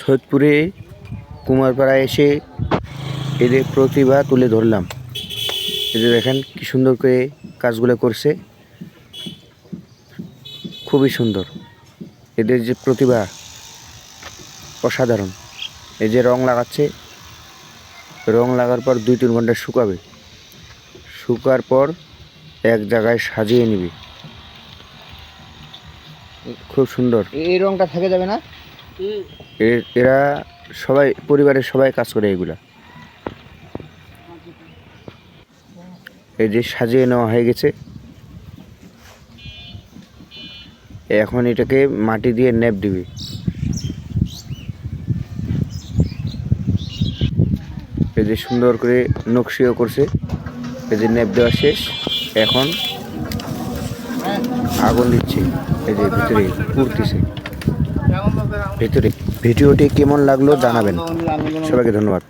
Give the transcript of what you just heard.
সৈয়দপুরে কুমারপাড়া এসে এদের প্রতিভা তুলে ধরলাম। এদের দেখেন কি সুন্দর করে কাজগুলো করছে। খুবই সুন্দর। এদের যে প্রতিভা, অসাধারণ। এই যে রং লাগাচ্ছে, রং লাগার পর দুই তিন ঘণ্টা শুকাবে। শুকার পর এক জায়গায় সাজিয়ে নিবে। খুব সুন্দর। এই রংটা থেকে যাবে না? এরা সবাই, পরিবারের সবাই কাজ করে এগুলা। এই যে সাজিয়ে নেওয়া হয়ে গেছে। এখন এটাকে মাটি দিয়ে নেপ দিবে। এই যে সুন্দর করে নকশিও করছে। এই যে নেপ দেওয়া শেষ। এখন আগুন দিচ্ছে। এই যে ভিতরে পুড়তেছে। ভিতরে ভিডিওটি কেমন লাগল জানাবেন। সবাইকে ধন্যবাদ।